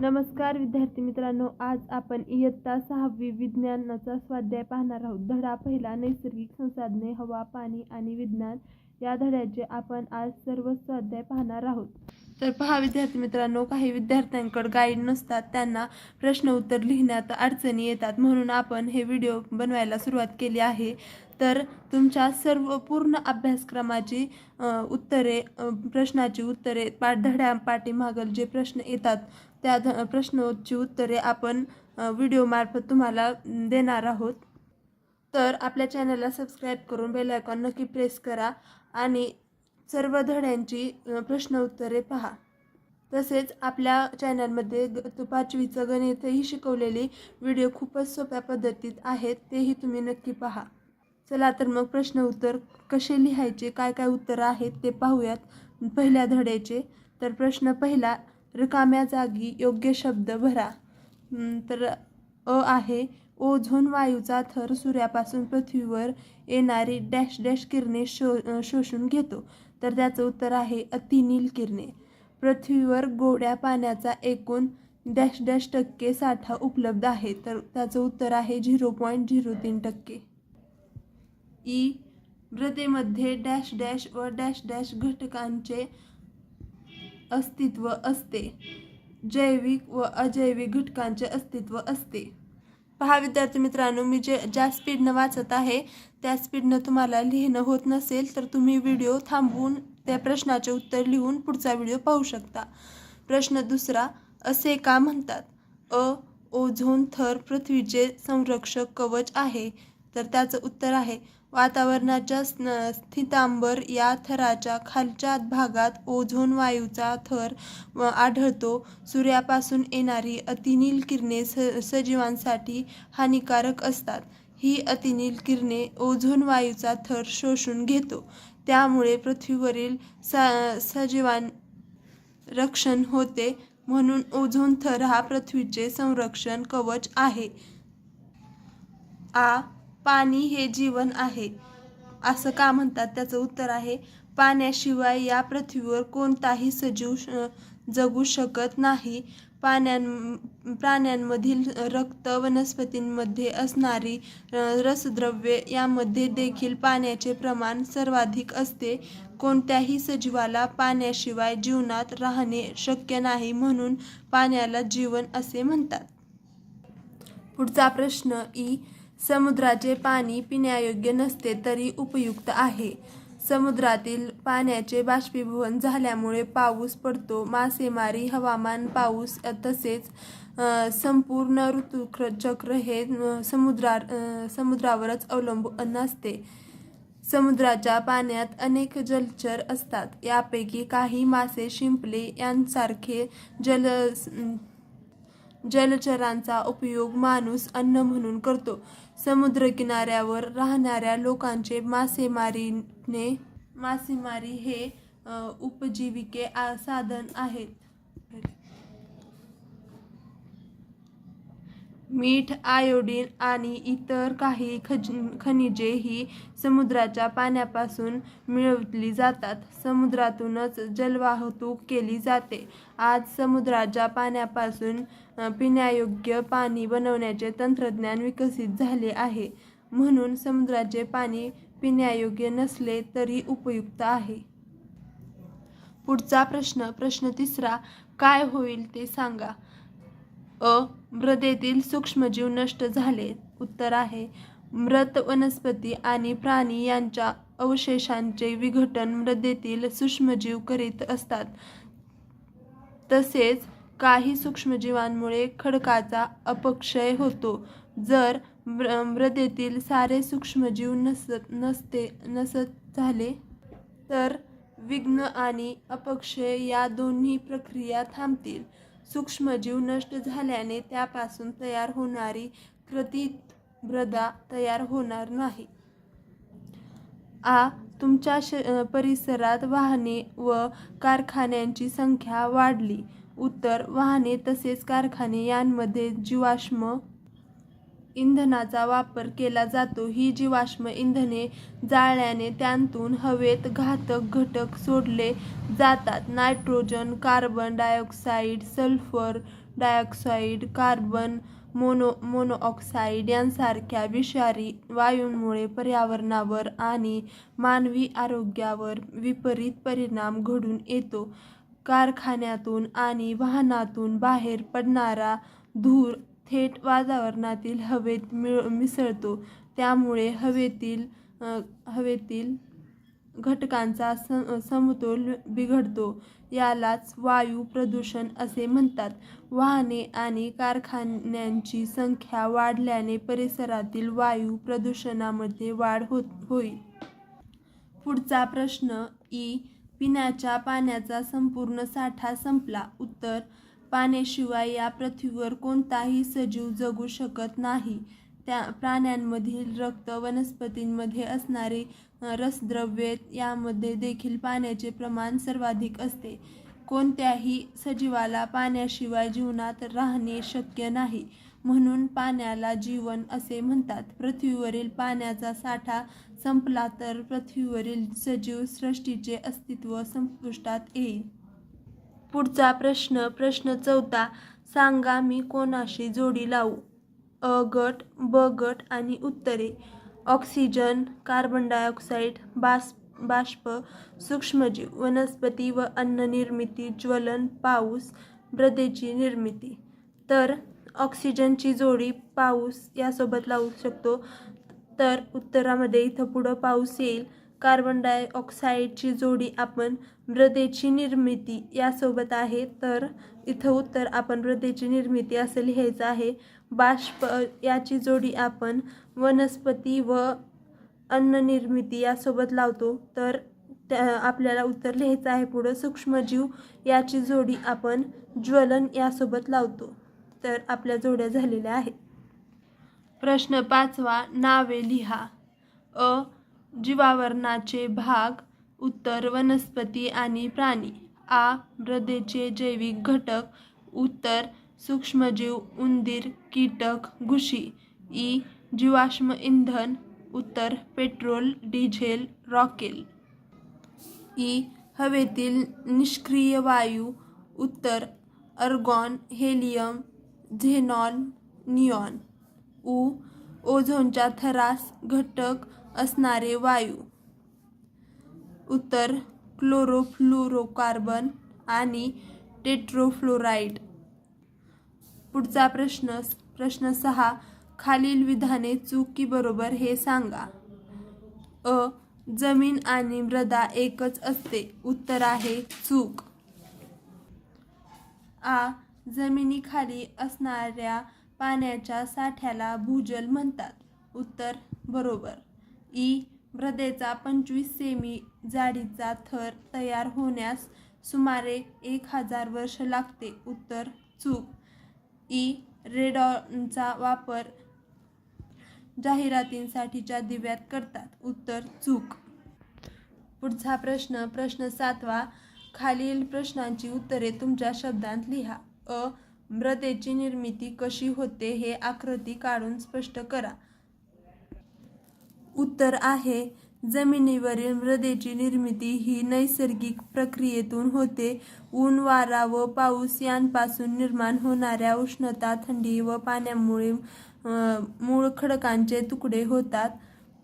नमस्कार विद्यार्थी मित्रांनो. आज आपण इयत्ता सहावी विज्ञानाचा स्वाध्याय पाहणार आहोत. धडा पहिला नैसर्गिक संसाधने हवा पाणी आणि विज्ञान या धड्याचे आपण आज सर्व स्वाध्याय पाहणार आहोत. तर पहा विद्यार्थी मित्रांनो काही विद्यार्थ्यांकडे गाईड नसतात. त्यांना प्रश्न उत्तर लिहिण्यात अडचणी येतात. म्हणून आपण हे व्हिडिओ बनवायला सुरुवात केली आहे. तर तुमच्या सर्व पूर्ण अभ्यासक्रमाची उत्तरे प्रश्नाची उत्तरे पाठधड्या पाठीमागल जे प्रश्न येतात त्या ध प्रश्नाची उत्तरे आपण व्हिडिओमार्फत तुम्हाला देणार आहोत. तर आपल्या चॅनलला सबस्क्राईब करून बेल आयकॉन नक्की प्रेस करा आणि सर्व धड्यांची प्रश्न उत्तरे पहा. तसेच आपल्या चॅनलमध्ये ग तो पाचवीचं गणितही शिकवलेली व्हिडिओ खूपच सोप्या पद्धतीत आहेत तेही तुम्ही नक्की पहा. चला तर मग प्रश्न उत्तर कसे लिहायचे काय काय उत्तरं आहेत ते पाहूयात पहिल्या धड्याचे. तर प्रश्न पहिला रिकाम्या जागी योग्य शब्द भरा. तर अ आहे ओझोन वायूचा थर सूर्यापासून पृथ्वीवर येणारी डॅश डॅश किरणे शो शोषून घेतो. तर त्याचं उत्तर आहे अतिनील किरणे. पृथ्वीवर गोड्या पाण्याचा एकूण डॅश डॅश टक्के साठा उपलब्ध आहे. तर त्याचं उत्तर आहे झिरो पॉईंट झिरो तीन टक्के. ई. मृदेमध्ये डॅश डॅश व डॅश डॅश घटकांचे अस्तित्व असते. जैविक व अजैविक घटकांचे अस्तित्व असते. पहा विद्यार्थी मित्रांनो मी जे ज्या स्पीडनं वाचत आहे त्या स्पीडनं तुम्हाला लिहिणं होत नसेल तर तुम्ही व्हिडिओ थांबवून त्या प्रश्नाचे उत्तर लिहून पुढचा व्हिडिओ पाहू शकता. प्रश्न दुसरा असे का म्हणतात? अ ओझोन थर पृथ्वीचे संरक्षक कवच आहे. तर त्याचं उत्तर आहे वातावरणाच्या स्न- स्थितांबर या थराच्या खालच्या भागात ओझोन वायूचा थर व आढळतो. सूर्यापासून येणारी अतिनील किरणे स सजीवांसाठी हानिकारक असतात. ही अतिनील किरणे ओझोन वायूचा थर शोषून घेतो. त्यामुळे पृथ्वीवरील स सजीवां रक्षण होते म्हणून ओझोन थर हा पृथ्वीचे संरक्षण कवच आहे. आ पाणी हे जीवन आहे. असं का म्हणतात? त्याचं उत्तर आहे पाण्याशिवाय या पृथ्वीवर कोणताही सजीव श- जगू शकत नाही. पाण्यां प्राण्यांमधील रक्त वनस्पतींमध्ये असणारी रसद्रव्ये यामध्ये देखील पाण्याचे प्रमाण सर्वाधिक असते. कोणत्याही सजीवाला पाण्याशिवाय जीवनात राहणे शक्य नाही म्हणून पाण्याला जीवन असे म्हणतात. पुढचा प्रश्न ई समुद्राचे पाणी पिण्यायोग्य नसते तरी उपयुक्त आहे. समुद्रातील पाण्याचे बाष्पीभवन झाल्यामुळे पाऊस पडतो. मासेमारी हवामान पाऊस तसेच संपूर्ण ऋतुचक्र हे समुद्रा समुद्रावरच अवलंबून असते समुद्राच्या पाण्यात अनेक जलचर असतात. यापैकी काही मासे शिंपले यांसारखे जल जलचरांचा उपयोग माणूस अन्न म्हणून करतो. समुद्रकिनाऱ्यावर राहणाऱ्या लोकांचे मासेमारीने मासेमारी हे उपजीविके साधन आहेत. मीठ आयोडीन आणि इतर काही खज खनिजे ही समुद्राच्या पाण्यापासून मिळवली जातात. समुद्रातूनच जलवाहतूक केली जाते. आज समुद्राच्या पाण्यापासून पिण्यायोग्य पाणी बनवण्याचे तंत्रज्ञान विकसित झाले आहे. म्हणून समुद्राचे पाणी पिण्यायोग्य नसले तरी उपयुक्त आहे. पुढचा प्रश्न प्रश्न तिसरा काय होईल ते सांगा. अ मृदेतील सूक्ष्मजीव नष्ट झाले उत्तर आहे. मृत वनस्पती आणि प्राणी यांच्या अवशेषांचे विघटन मृदेतील सूक्ष्मजीव करीत असतात. तसेच काही सूक्ष्मजीवांमुळे खडकाचा अपक्षय होतो. जर मृदेतील सारे सूक्ष्मजीव नसत नसते नसत झाले तर विघ्न आणि अपक्षय या दोन्ही प्रक्रिया थांबतील. सूक्ष्मजीव नष्ट झाल्याने त्यापासून तयार होणारी कृतीत मृदा तयार होणार नाही. आ तुमच्या श परिसरात वाहने व कारखान्यांची संख्या वाढली. उत्तर वाहने तसेच कारखाने यांमध्ये जीवाश्म इंधनाचा वापर केला जातो. ही जीवाश्म इंधने जाळल्याने त्यांतून हवेत घातक घटक सोडले जातात. Nitrogen carbon dioxide sulphur dioxide carbon mono monoxide यांसारख्या विषारी वायूंमुळे पर्यावरणावर आणि मानवी आरोग्यावर विपरीत परिणाम घडून येतो. कारखान्यातून आणि वाहनातून बाहेर पडणारा धूर थेट वातावरणातील हवेत मिळ मिसळतो. त्यामुळे हवेतील हवेतील घटकांचा सम समतोल बिघडतो. यालाच वायू प्रदूषण असे म्हणतात. वाहने आणि कारखान्यांची संख्या वाढल्याने परिसरातील वायू प्रदूषणामध्ये वाढ होत होईल. पुढचा प्रश्न ई. पिण्याच्या पाण्याचा संपूर्ण साठा संपला. उत्तर पाण्याशिवाय या पृथ्वीवर कोणताही सजीव जगू शकत नाही. त्या प्राण्यांमधील रक्त वनस्पतींमध्ये असणारे रसद्रव्ये यामध्ये देखील पाण्याचे प्रमाण सर्वाधिक असते. कोणत्याही सजीवाला पाण्याशिवाय जीवनात राहणे शक्य नाही म्हणून पाण्याला जीवन असे म्हणतात. पृथ्वीवरील पाण्याचा साठा संपला तर पृथ्वीवरील सजीव सृष्टीचे अस्तित्व संपुष्टात येईल. पुढचा प्रश्न प्रश्न चौथा सांगा मी कोणाशी जोडी लावू? अ गट ब गट आणि उत्तरे. ऑक्सिजन कार्बन डायऑक्साईड बाष्प बाष्प सूक्ष्मजीव वनस्पती व अन्न निर्मिती ज्वलन पाऊस ब्रदेची निर्मिती. तर ऑक्सिजनची जोडी पाऊस यासोबत लावू शकतो. तर उत्तरामध्ये इथं पुढं पाऊस येईल. कार्बन डायऑक्साईडची जोडी आपण मृदेची निर्मिती यासोबत आहे. तर इथं उत्तर आपण मृदेची निर्मिती असं लिहायचं आहे. बाष्प याची जोडी आपण वनस्पती व अन्न निर्मिती यासोबत लावतो. तर त्या आपल्याला उत्तर लिहायचं आहे पुढं. सूक्ष्मजीव याची जोडी आपण ज्वलन यासोबत लावतो. तर आपल्या जोड्या झालेल्या आहेत. प्रश्न पाचवा नावे लिहा. अ जीवावरणाचे भाग उत्तर वनस्पती आणि प्राणी. आ. मृदेचे जैविक घटक. उत्तर सूक्ष्मजीव उंदीर कीटक घुशी. ई. जीवाश्म इंधन. उत्तर पेट्रोल डिझेल रॉकेल. ई. हवेतील निष्क्रिय वायू. उत्तर अर्गॉन हेलियम झेनॉन निऑन. उ. ओझोनच्या थरास घटक असणारे वायू. उत्तर क्लोरोफ्लोरोकार्बन आणि टेट्रोफ्लोराईड. पुढचा प्रश्न प्रश्न सहा खालील विधाने चूक की बरोबर हे सांगा. अ जमीन आणि मृदा एकच असते. उत्तर आहे चूक. आ जमिनीखाली असणाऱ्या पाण्याच्या साठ्याला भूजल म्हणतात. उत्तर बरोबर. ई मृदेचा पंचवीस सेमी जाडीचा थर तयार होण्यास सुमारे एक हजार वर्ष लागते. उत्तर चूक. ई रेडॉनचा वापर जाहिरातींसाठीच्या दिव्यात करतात. उत्तर चूक. पुढचा प्रश्न प्रश्न सातवा. खालील प्रश्नांची उत्तरे तुमच्या शब्दांत लिहा. अ. मृदेची निर्मिती कशी होते हे आकृती काढून स्पष्ट करा. उत्तर आहे. जमिनीवरील मृदेची निर्मिती ही नैसर्गिक प्रक्रियेतून होते. ऊन वारा व पाऊस यांपासून निर्माण होणाऱ्या उष्णता थंडी व पाण्यामुळे मूळ खडकांचे तुकडे होतात.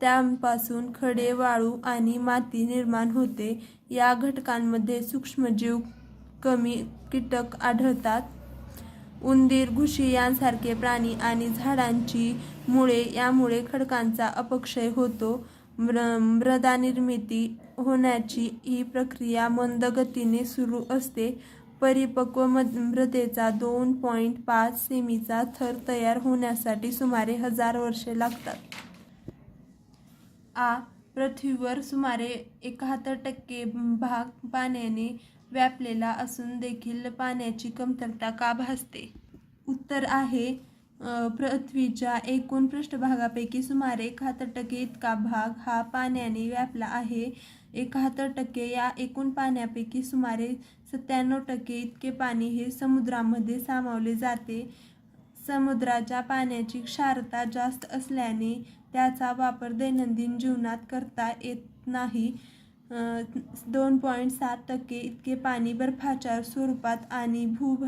त्यापासून खडे वाळू आणि माती निर्माण होते. या घटकांमध्ये सूक्ष्मजीव कमी कीटक आढळतात. उंदीर घुशी यांसारखे प्राणी आणि झाडांची मुळे यामुळे खडकांचा अपक्षय होतो. मृदा निर्मिती होण्याची ही प्रक्रिया मंद गतीने सुरू असते. परिपक्व मृदेचा दोन पॉईंट पाच सेमीचा थर तयार होण्यासाठी सुमारे हजार वर्षे लागतात. आ पृथ्वीवर सुमारे एकाहत्तर टक्के भाग पाण्याने व्यापलेला असून देखील पाण्याची कमतरता का भासते? उत्तर आहे पृथ्वीच्या एकूण पृष्ठभागापैकी सुमारे एकाहत्तर टक्के इतका भाग हा पाण्याने व्यापला आहे. एकाहत्तर टक्के या एकूण पाण्यापैकी सुमारे सत्त्याण्णव टक्के इतके पाणी हे समुद्रामध्ये सामावले जाते. समुद्राच्या पाण्याची क्षारता जास्त असल्याने त्याचा वापर दैनंदिन जीवनात करता येत नाही. दोन पॉईंट सात टक्के इतके पाणी बर्फाच्या स्वरूपात आणि भूभ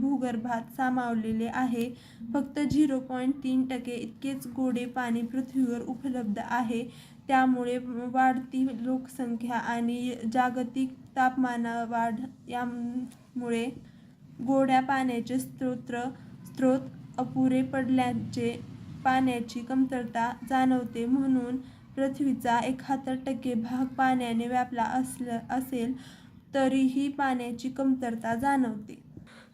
भूगर्भात सामावलेले आहे. फक्त झिरो पॉईंट तीन टक्के इतकेच गोडे पाणी पृथ्वीवर उपलब्ध आहे. त्यामुळे वाढती लोकसंख्या आणि जागतिक तापमानवाढ यामुळे गोड्या पाण्याचे स्रोत स्रोत अपुरे पडल्याचे पाण्याची कमतरता जाणवते म्हणून पृथ्वीचा एकाहत्तर टक्के भाग पाण्याने व्यापला असलं असेल तरीही पाण्याची कमतरता जाणवते.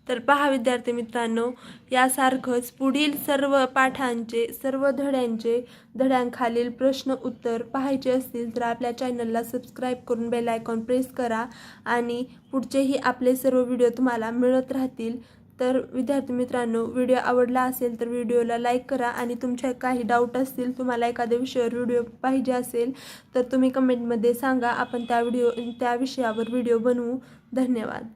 तर पहा विद्यार्थी मित्रांनो यासारखंच पुढील सर्व पाठांचे सर्व धड्यांचे धड्यांखालील प्रश्न उत्तर पाहायचे असतील तर आपल्या चॅनलला सबस्क्राईब करून बेल आयकॉन प्रेस करा आणि पुढचेही आपले सर्व व्हिडिओ तुम्हाला मिळत राहतील. तर विद्यार्थी मित्रांनो व्हिडिओ आवडला असेल तर व्हिडिओला लाईक करा आणि तुमच्या काही डाऊट असतील तुम्हाला एखाद्या विषयावर व्हिडिओ पाहिजे असेल तर तुम्ही कमेंटमध्ये सांगा. आपण त्या व्हिडिओ त्या विषयावर व्हिडिओ बनवू. धन्यवाद.